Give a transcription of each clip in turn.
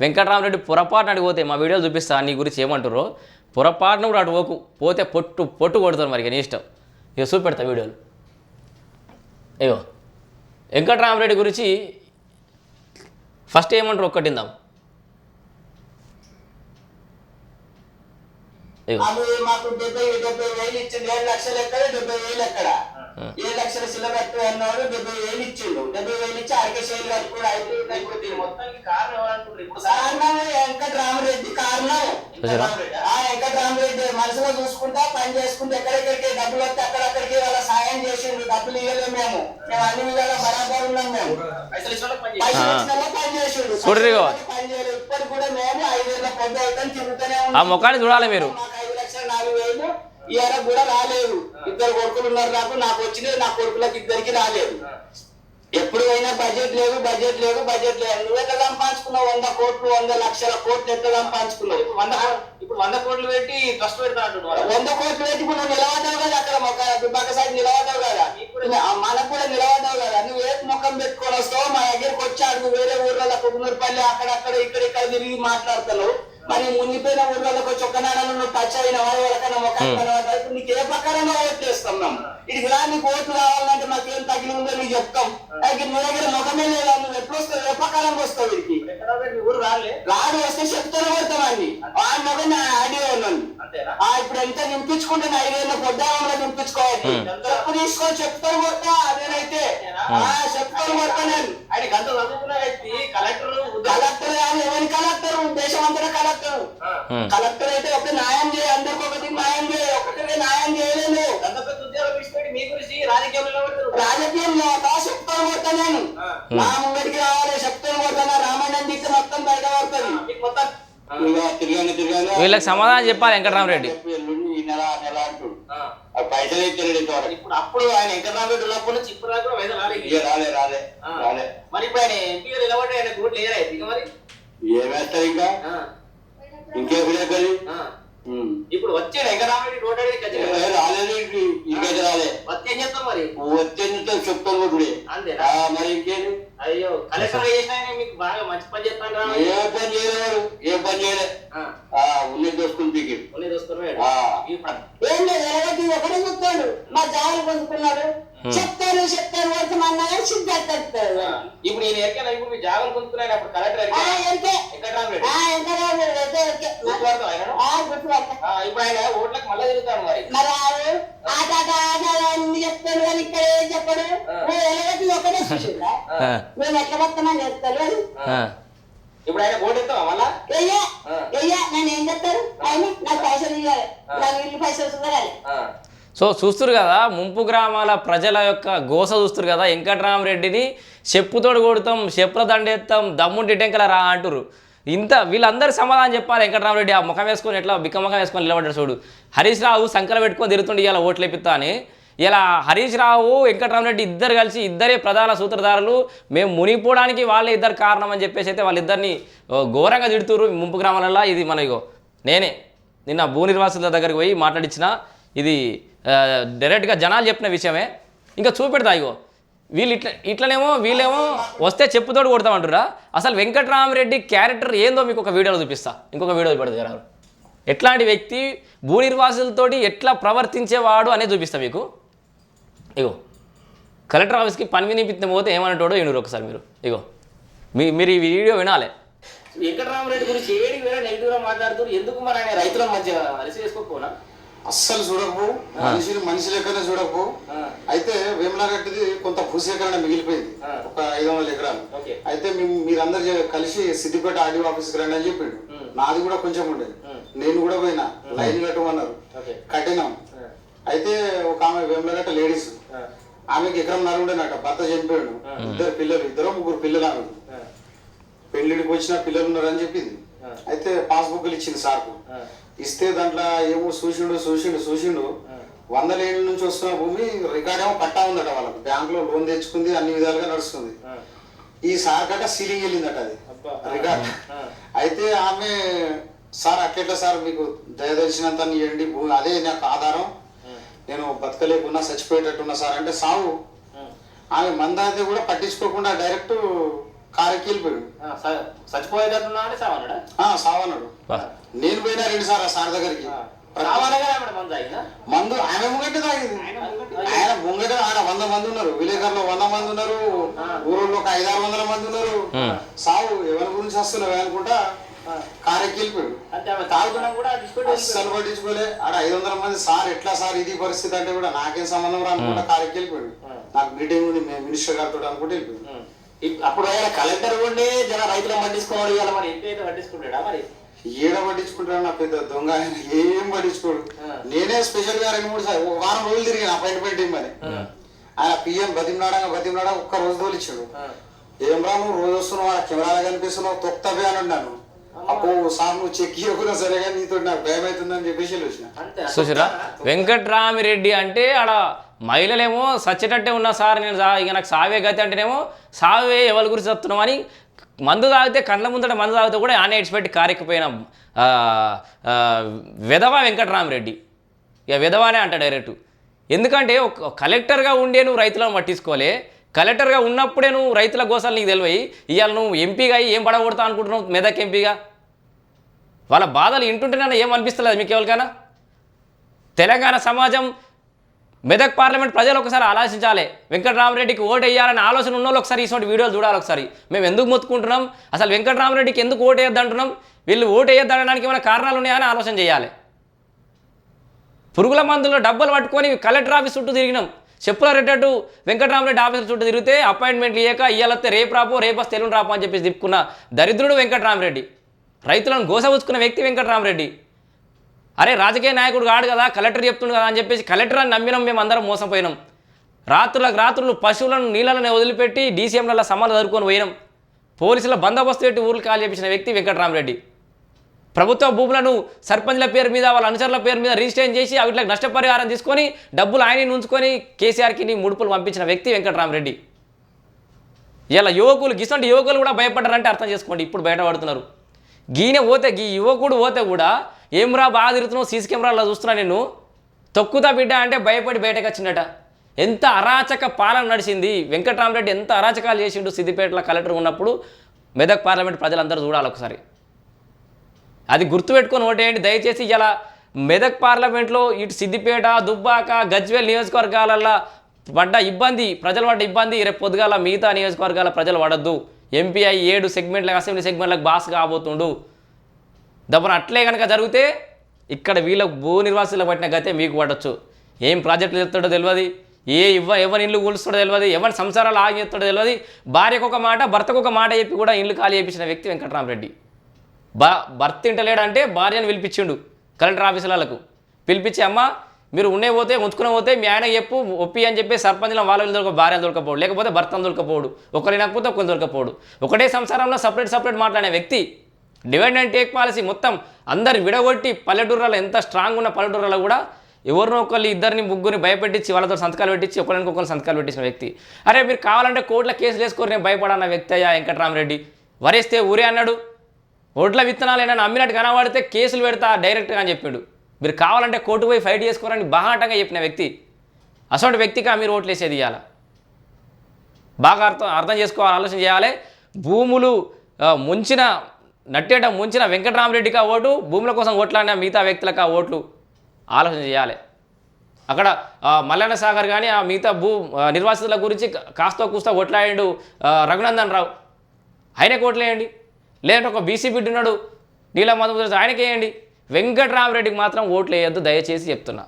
వెంకటరామరెడ్డి పొరపాటున అడిగిపోతే మా వీడియోలు చూపిస్తా నీ గురించి ఏమంటారో పొరపాటున కూడా అటు పోకు. పోతే పొట్టు పొట్టు కొడతారు మరి నీ ఇష్టం. ఇక చూపెడతా వీడియోలు. అయ్యో వెంకటరామరెడ్డి గురించి ఫస్ట్ ఏమంటారు ఒక్కటిందాం మాకు డెబ్బై డెబ్బై వేలు ఇచ్చింది. ఏడు లక్షలు ఎక్కడ? డెబ్బై వేలు ఎక్కడ? ఏడు లక్షల సిల్లర్ కట్టు అన్నాడు డెబ్బై వేలు ఇచ్చిండు. డెబ్బై వేలు ఇచ్చి అరకే చేలు కట్టు కూడా అయిపోయింది దీని మొత్తానికి కారణం ఇప్పుడు? ఆ వెంకటరామరెడ్డి మనసులో చూసుకుంటా పని చేసుకుంటే ఎక్కడెక్కడికి డబ్బులు వస్తే అక్కడక్కడికి వాళ్ళ సాయం చేసిండు. డబ్బులు ఇవ్వలేము మేము. మేము అన్ని విధాలా బరాబర్ ఉన్నాం మేము. పని చేసిండు. పని చేయలేదు. ఇప్పటికి కూడా మేము ఐదేళ్ళ పొద్దు అవుతాం తిరుగుతూనే ఆ ముఖాన్ని చూడాలి మీరు. ఐదు లక్షలు నాలుగు వేలు. ఈ ఏడ కూడా రాలేదు. ఇద్దరు కొడుకులు ఉన్నారు నాకు నాకు వచ్చినాయి నా కొడుకులకు ఇద్దరికి రాలేదు. ఎప్పుడు అయినా బడ్జెట్ లేదు బడ్జెట్ లేదు బడ్జెట్ లేదు. నువ్వు ఎట్లా సంపాదించుకున్నావు? వంద కోట్లు వంద లక్షల కోట్లు ఎట్లా సంపాదించుకున్నావు? వంద ఇప్పుడు వంద కోట్లు పెట్టి ట్రస్ట్ పెడతా వంద కోట్లు పెట్టి ఇప్పుడు నువ్వు నిలబడ్డావు కదా అక్కడ మొక్క దుబ్బాక సైడ్ నిలబడ్డావు కదా? మనకు కూడా నిలబడ్డావు కదా? నువ్వు ఏ ముఖం పెట్టుకొని వస్తావు మా దగ్గరికి వచ్చాడు నువ్వు వేరే ఊర్లలో కుమ్మరిపల్లి అక్కడక్కడ ఇక్కడ ఇక్కడ తిరిగి మాట్లాడుతున్నావు. మరి మునిపోయిన ఊర్లలో వచ్చి ఒక్కనాడు నువ్వు టచ్ అయిన కనబడ్డా. ఇప్పుడు నీకు ఏ ప్రకారంగా ఓట్లేస్తాం మేము. ఇది రా నీకు ఓట్లు కావాలంటే మాకేం తగిలి ఉందో నీకు చెప్తాం. అయితే నీ దగ్గర ముఖమే లేదా? నువ్వు ఎప్పుడు వస్తావు? ఏ ప్రకారంగా వస్తావు వీడికి? రాడు వస్తే చెప్తాను కొడతామండి ఆ మొగ నా ఆడియో ఉన్నాను అంతేనా? ఆ ఇప్పుడు ఎంత నింపించుకుంటే ఐదేళ్ళ పొద్దామంలో నింపించుకోవాలి. చెప్పు తీసుకొని చెప్తాను కొడతా? అదేనైతే. ఆ చెప్తాను కొడతా నేను. ఆయన గంట చదువుకున్న వ్యక్తి కలెక్టర్ కలెక్టర్ ఎవరి కలెక్టర్? దేశం అంతటా కలెక్టర్. కలెక్టర్. అయితే ఒక న్యాయం చేయ అందరికి ఒకటి న్యాయం చేయ ఒకటికి న్యాయం పెద్ద ఉద్యోగం విడిచిపెట్టి మీ గురించి రాజకీయంలో రాజకీయంలో చెప్తాను కొడతా నేను నా ముంగడికి రావాలి చెప్తాను కొడతాను. రామాయణం దిక్కు మొత్తం బయట పడుతుంది. మీకు మొత్తం. తిరగాను తిరగాను వీళ్ళకి సమాధానం చెప్పాలి వెంకటరామరెడ్డి. ఈ నెల ఆ నెల అంటుడు. ఆ. ఆ పైసలు ఇచ్చాడు ఇంతవరకు ఇప్పుడు అప్పుడు ఆయన వెంకటరామరెడ్డి ఉన్నప్పటి నుంచి ఇప్పుడు దాకా కూడా వైద్యం రాలేదు ఇక. రాలే రాలే. రాలే. మరి ఇప్పుడు ఆయన ఎంపీగా నిలబడి ఆయన ఓట్లు లేరా ఇక మరి? ఏమేస్తారు ఇంకా? ఆ. ఇంకేం లేదు ఆ. ఇప్పుడు వచ్చే వెంకటరామరెడ్డి రోడ్ అడిగి ఖచ్చితంగా రాలేదు ఇంకైతే రాలే వచ్చి ఏం చేస్తాం మరి? వచ్చే చెప్తాను కూడా అంతేనా? మరి ఇంకేంటి అయ్యో కలెక్టర్ చేసిన ఆయన మీకు బాగా మంచి పని చేస్తాను ఏ పని చేయలేవారు ఏ పని చేయలే? ఆ, ఉన్నది దోసుకుని పీకి ఉన్నది వస్తున్నాడు ఆ. ఇప్పుడు ఏం లేదు ఎలాగైతే ఒకటే చెప్తాడు మా జాగ్రత్త పొందుకున్నాడు. చెప్తాను చెప్తాను వరకు మా ఇప్పుడు నేను ఎరికైనా ఇప్పుడు మీ జాగాలు కొనుక్కున్నాను అప్పుడు కలెక్టర్ ఇప్పుడు ఆయన ఓట్లకు మళ్ళా తిరుగుతాడు మరి. మరి ఆడు ఆట ఆట ఆట అన్ని చెప్తాడు కానీ ఇక్కడ ఏం చెప్పడు? నువ్వు ఎలాగైతే ఒకటే చూసిందా ఆ, మేము ఎట్లా వస్తామని చెప్తాడు ఆ. ఇప్పుడు ఆయన ఓటు ఎత్తావా మళ్ళా? అయ్యా ఆ. అయ్యా నేను ఏం చెప్తారు? ఆయన నాకు పైసలు ఇవ్వాలి. నాకు ఇల్లు పైసలు చూడాలి. సో చూస్తురు కదా ముంపు గ్రామాల ప్రజల యొక్క గోస చూస్తురు కదా వెంకటరామరెడ్డిని చెప్పుతోడు కొడతాం చెప్పుల దండెత్తాం దమ్ము డిటెంకల రా అంటురు ఇంత వీళ్ళందరూ సమాధానం చెప్పాలి వెంకటరామరెడ్డి ఆ ముఖం వేసుకొని ఎట్లా బిక్క ముఖం వేసుకొని నిలబడ్డాడు చూడు. హరీష్ రావు సంకల పెట్టుకొని తిరుగుతుండే ఇలా ఓట్లు ఎప్పిస్తా అని. ఇలా హరీష్ రావు వెంకటరామరెడ్డి ఇద్దరు కలిసి ఇద్దరే ప్రధాన సూత్రధారులు మేము మునిగిపోవడానికి వాళ్ళే ఇద్దరు కారణం అని చెప్పేసి అయితే వాళ్ళిద్దరిని ఘోరంగా తిడుతురు ముంపు గ్రామాలలో ఇది మన ఇగో నేనే నిన్న భూ నిర్వాసుల దగ్గరికి పోయి మాట్లాడించిన ఇది డైరెక్ట్గా జనాలు చెప్పిన విషయమే. ఇంకా చూపెడతా ఇగో. వీళ్ళు ఇట్లా ఇట్లనేమో వీళ్ళేమో వస్తే చెప్పుతోడు కొడతామంటురా అసలు వెంకటరామరెడ్డి క్యారెక్టర్ ఏందో మీకు ఒక వీడియోలో చూపిస్తా. ఇంకొక వీడియో పెడతారు ఎట్లాంటి వ్యక్తి భూ నిర్వాసులతోటి ఎట్లా ప్రవర్తించేవాడు అనేది చూపిస్తా మీకు. ఇగో. కలెక్టర్ ఆఫీస్కి పని వినిపించిన పోతే ఏమన్నటోడో వినురు ఒకసారి మీరు. ఇగో. మీ మీరు ఈ వీడియో వినాలి. వెంకటరామరెడ్డి గురించి ఏడికి వేరే నెగిటివ్గా మాట్లాడుతున్నారు ఎందుకు మరి ఆయన రైతుల మధ్య రిసీవ్ చేసుకోకపోనా? అస్సలు చూడకపో మనిషిని మనిషి లెక్కనే చూడకపో ఆ. అయితే వేములగట్టిది కొంత భూసేకరణ మిగిలిపోయింది. ఒక ఐదు వందల ఎకరాలు. అయితే మేము మీరందరు కలిసి సిద్దిపేట ఆర్డీఓ ఆఫీస్కి రండి అని చెప్పిండు. నాది కూడా కొంచెం ఉండేది నేను కూడా పోయినా. లైన్ కట్టమన్నారు. కట్టినాం. అయితే ఒక ఆమె వేములగట్ట లేడీస్. ఆమెకి ఎకరం నర ఉండేనట. భర్త చనిపోయాడు. ఇద్దరు పిల్లలు. ఇద్దరు ముగ్గురు పిల్లలు ఆమెకు పెళ్ళిడికి వచ్చిన పిల్లలు ఉన్నారని చెప్పింది. అయితే పాస్బుక్లు ఇచ్చింది సార్కు. ఇస్తే దాంట్లో ఏమో చూసిండు చూసిండు చూసిండు. వందల ఏళ్ళ నుంచి వస్తున్న భూమి రికార్డ్ ఏమో పట్టా ఉందట వాళ్ళకి. బ్యాంక్లో లోన్ తెచ్చుకుంది అన్ని విధాలుగా నడుస్తుంది. ఈ సార్ కట్ట సీలింగ్ వెళ్ళిందట అది. రికార్డ్. అయితే ఆమె సార్ అట్లెట్లా సార్? మీకు దయదలిచినంత ఇవ్వండి భూమి అదే నాకు ఆధారం. నేను బతకలేకున్నా చచ్చిపోయేటట్టున్నా సార్ అంటే సావు. ఆమె మందాతే కూడా పట్టించుకోకుండా డైరెక్ట్ కారెక్కి వెళ్ళిపోయాడు ఆ, స- చచ్చిపోయేటట్టున్నా అంటే సావన్నాడా ఆ, సావన్నాడు. నేను పోయినా రెండు సార్ ఆ సార్ దగ్గరికి. మంది ఆమె ముంగట తాగింది. ఆయన ముంగట ఆడ వంద మంది ఉన్నారు. విలేకరులో వంద మంది ఉన్నారు. ఊరోళ్ళు ఒక ఐదారు వందల మంది ఉన్నారు. సావు ఎవరి గురించి వస్తున్నావు అనుకుంటా కారెక్కి వెళ్ళిపోయాడు అంటే ఆమె తాగుతున్నాం కూడా డిస్పెట్ అస్సలు పట్టించుకోలే. ఆడ ఐదు వందల మంది సార్ ఎట్లా సార్ ఇది పరిస్థితి అంటే కూడా నాకేం సంబంధం రా అనుకుంటా కారెక్కి వెళ్ళిపోయాడు నాకు మీటింగ్ ఉంది మేము మినిస్టర్ గారితో అనుకుంటే వెళ్ళిపోయాడు అప్పుడు ఆయన కలెక్టర్ ఉండి జన రైతులను పట్టించుకోవాలి ఇవాళ మరి. అయితే పట్టించుకుంటాడా మరి? ఈడ పట్టించుకుంటాడు నా పెద్ద దొంగ ఆయన. ఏం పట్టించుకోడు నేనే స్పెషల్గా రెండు మూడు సార్లు ఒక వారం రోజులు తిరిగిన అపాయింట్మెంట్ ఇమ్మని ఆయన పిఎం బతిమలాడగా బతిమలాడ ఒక్క రోజు తోలిచ్చాడు. ఏం రా నువ్వు రోజు వస్తున్నావు ఆ కెమెరాలో కనిపిస్తున్నావు తొక్తవే అని అన్నాను అప్పుడు సార్ నువ్వు చెక్ ఇవ్వకుండా సరే కానీ నీతో నాకు భయం అవుతుందని చెప్పేసి వచ్చిన. చూసిరా వెంకట్రామిరెడ్డి అంటే ఆడ మహిళలేమో సచ్చేటట్టే ఉన్నా సార్ నేను ఇక నాకు సావే గతి అంటేనేమో సావే ఎవరి గురించి చెప్తున్నాం అని మందు తాగితే కళ్ళ ముందట మందు తాగితే కూడా ఆయన ఎడిచిపెట్టి కారెక్కిపోయిన ఆ, ఆ, విధవ ఇక విధవానే అంట డైరెక్ట్. ఎందుకంటే ఒక కలెక్టర్గా ఉండే నువ్వు రైతులను పట్టించుకోలే. కలెక్టర్గా ఉన్నప్పుడే నువ్వు రైతుల గోసాలు నీకు తెలివై. ఇవాళ నువ్వు ఎంపీగా ఏం పడగొడతా అనుకుంటున్నావు మెదక్ ఎంపీగా? వాళ్ళ బాధలు వింటుంటేనే ఏం అనిపిస్తలేదు మీకు ఎవరికైనా? తెలంగాణ సమాజం మెదక్ పార్లమెంట్ ప్రజలు ఒకసారి ఆలోచించాలి. వెంకటరామరెడ్డికి ఓటు వేయాలని ఆలోచన ఉన్న వాళ్ళు ఒకసారి ఇటువంటి వీడియోలు చూడాలి ఒకసారి. మేము ఎందుకు మొత్తుకుంటున్నాం? అసలు వెంకటరామరెడ్డికి ఎందుకు ఓటు వేయద్దు అంటున్నాం వీళ్ళు ఓటు వేయద్దనడానికి ఏమైనా కారణాలు ఉన్నాయని ఆలోచన చేయాలి. పురుగుల మందుల్లో డబ్బులు పట్టుకొని కలెక్టర్ ఆఫీస్ చుట్టూ తిరిగినాం. చెప్పుల రెడ్డట్టు వెంకటరామరెడ్డి ఆఫీస్ చుట్టూ తిరిగితే అపాయింట్మెంట్లు ఇయ్యక ఇయ్యాలతే రేపు రాపో రేపు వస్తే ఎల్లుండి రాపో అని చెప్పేసి తిప్పుకున్న దరిద్రుడు వెంకటరామరెడ్డి. రైతులను గోసపుచ్చుకున్న వ్యక్తి వెంకటరామరెడ్డి. అరే రాజకీయ నాయకుడు కాడు కదా కలెక్టర్ చెప్తుండు కదా అని చెప్పేసి కలెక్టర్ అని నమ్మినాం మేము అందరం మోసపోయినాం. రాత్రులకు రాత్రులు పశువులను నీళ్ళని వదిలిపెట్టి డీసీఎంలలో సమాలు చదువుకొని పోయినాం. పోలీసుల బందోబస్తు పెట్టి ఊర్లు కాల్ చేపించిన వ్యక్తి వెంకటరామరెడ్డి. ప్రభుత్వ భూములను సర్పంచ్ల పేరు మీద వాళ్ళ అనుచరుల పేరు మీద రిజిస్ట్రేషన్ చేసి వీటికి నష్టపరిహారం తీసుకొని డబ్బులు ఆయన ఉంచుకొని కేసీఆర్కి నీ ముడుపులు పంపించిన వ్యక్తి వెంకటరామరెడ్డి. ఇలా యువకులు గిసంటి యువకులు కూడా భయపడ్డారంటే అర్థం చేసుకోండి ఇప్పుడు బయటపడుతున్నారు. గీన పోతే గీ యువకుడు పోతే కూడా ఏం రా బాగా తిరుగుతున్నావు? సీసీ కెమెరాలో చూస్తున్నా నేను. తొక్కుతా బిడ్డ అంటే భయపడి బయటకు వచ్చిందట. ఎంత అరాచక పాలన నడిచింది. వెంకటరామరెడ్డి ఎంత అరాచకాలు చేసిండు సిద్దిపేటలో కలెక్టర్ ఉన్నప్పుడు. మెదక్ పార్లమెంట్ ప్రజలందరూ చూడాలి ఒకసారి. అది గుర్తుపెట్టుకొని ఓటేయండి. దయచేసి ఇలా మెదక్ పార్లమెంట్లో ఇటు సిద్దిపేట దుబ్బాక గజ్వేల్ నియోజకవర్గాలల్లో పడ్డ ఇబ్బంది ప్రజలు పడ్డ ఇబ్బంది రేపు పొద్దుగాల మిగతా నియోజకవర్గాల ప్రజలు పడద్దు. ఎంపీఐ ఏడు సెగ్మెంట్లకు అసెంబ్లీ సెగ్మెంట్లకు బాస్ కాబోతుండు. దప్పన అట్లే కనుక జరిగితే ఇక్కడ వీళ్ళ భూ నిర్వాసులకు పట్టిన గతే మీకు పడవచ్చు ఏం ప్రాజెక్టులు చెప్తాడో తెలియదు ఏ ఇవ్వ ఎవరి ఇల్లు కూలుస్తాడో తెలియదు ఎవరి సంసారాలు ఆగి చెప్తాడో తెలియదు భార్యకు ఒక మాట భర్తకు ఒక మాట చెప్పి కూడా ఇల్లు ఖాళీ చేయించిన వ్యక్తి వెంకటరామరెడ్డి. బా భర్త ఇంటలేడంటే భార్యను పిలిపించిండు కలెక్టర్ ఆఫీసులకు పిలిపించి అమ్మ మీరు ఉండే పోతే ఉంచుకునే పోతే మీ ఆయన చెప్పు ఒప్పి అని చెప్పి సర్పంచ్లో వాళ్ళ దొరక భార్య దొరకపోడు. లేకపోతే భర్తను దొరకపోడు. ఒకరి వినకపోతే ఒకరు దొరకపోడు. ఒకటే సంసారంలో సపరేట్ సపరేట్ మాట్లాడే వ్యక్తి డివైడ్ అండ్ టేక్ పాలసీ మొత్తం అందరు విడగొట్టి పల్లెటూరులో ఎంత స్ట్రాంగ్ ఉన్న పల్లెటూరులో కూడా ఎవరినో ఒకళ్ళు ఇద్దరిని ముగ్గురిని భయపెట్టించి వాళ్ళతో సంతకాలు పెట్టించి ఒకరికొకరు సంతకాలు పెట్టించిన వ్యక్తి. అరే మీరు కావాలంటే కోర్టులో కేసులు వేసుకోరు నేను భయపడన్న వ్యక్తి అయ్యా వెంకటరామరెడ్డి. వరేస్తే ఊరే అన్నాడు. ఓట్ల విత్తనాలు ఏమైనా అమ్మినట్టు కనబడితే కేసులు పెడతా డైరెక్ట్గా అని చెప్పాడు. మీరు కావాలంటే కోర్టు పోయి ఫైట్ చేసుకోరని బాహాటంగా చెప్పిన వ్యక్తి అసలు వ్యక్తిగా మీరు ఓట్లు వేసేది ఇవ్వాలి బాగా అర్థం అర్థం చేసుకోవాలి ఆలోచన చేయాలి. భూములు ముంచిన నట్టేట ముంచిన వెంకటరామరెడ్డికి ఆ ఓటు భూముల కోసం ఓట్లాడిన మిగతా వ్యక్తులకు ఆ ఓట్లు ఆలోచన చేయాలి. అక్కడ మల్లన్న సాగర్ కానీ ఆ మిగతా భూ నిర్వాసితుల గురించి కాస్త కూస్తా ఓట్లాడాడు రఘునందన్ రావు. ఆయనకు ఓట్లేయండి. లేదంటే ఒక బీసీ బిడ్డ ఉన్నాడు నీల మధు ఆయనకేయండి. వెంకటరామరెడ్డికి మాత్రం ఓట్లు వేయొద్దు దయచేసి చెప్తున్నా.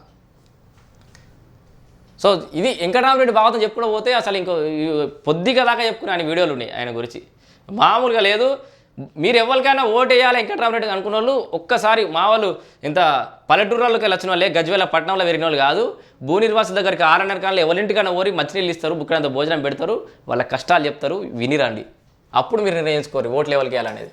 సో ఇది వెంకటరామరెడ్డి భాగవతం చెప్పుకుంటూ పోతే అసలు ఇంకో పొద్దుగా పొద్దిగా దాకా చెప్పుకునే ఆయన వీడియోలు ఉన్నాయి ఆయన గురించి. మామూలుగా లేదు. మీరు ఎవరికైనా ఓటు వేయాలి వెంకటరామరెడ్డి అనుకున్న వాళ్ళు ఒక్కసారి మా వాళ్ళు ఇంత పల్లెటూరులోకి వచ్చిన వాళ్ళే గజ్వేల పట్టణంలో పెరిగిన వాళ్ళు కాదు. భూ నిర్వాసి దగ్గరికి ఆరున్నర కాలంలో ఎవరింటికైనా ఓరి మంచినీళ్ళు ఇస్తారు బుక్కడంత భోజనం పెడతారు వాళ్ళ కష్టాలు చెప్తారు వినిరండి. అప్పుడు మీరు నిర్ణయించుకోరు ఓట్లు ఎవరికి వేయాలనేది